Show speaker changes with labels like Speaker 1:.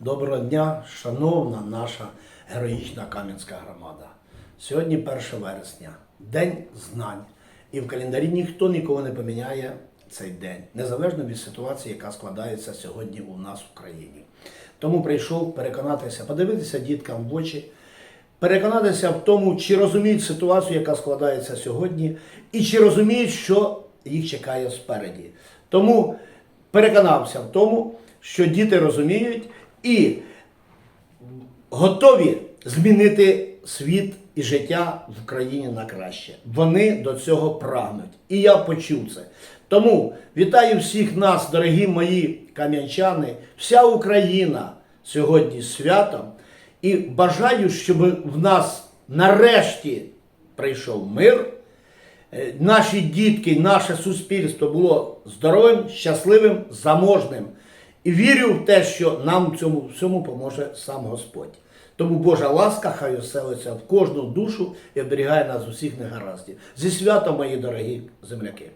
Speaker 1: Доброго дня, шановна наша героїчна Кам'янська громада. Сьогодні 1 вересня, День знань. І в календарі ніхто нікого не поміняє цей день, незалежно від ситуації, яка складається сьогодні у нас в країні. Тому прийшов переконатися, подивитися діткам в очі, переконатися в тому, чи розуміють ситуацію, яка складається сьогодні, і чи розуміють, що їх чекає спереді. Тому переконався в тому, що діти розуміють і готові змінити світ і життя в країні на краще. Вони до цього прагнуть. І я почув це. Тому вітаю всіх нас, дорогі мої кам'янчани, вся Україна сьогодні святом. І бажаю, щоб в нас нарешті прийшов мир. Е, Наші дітки, наше суспільство було здоровим, щасливим, заможним. І вірю в те, що нам в цьому всьому поможе сам Господь. Тому Божа ласка хай оселиться в кожну душу і оберігає нас усіх негараздів. Зі святом, мої дорогі земляки!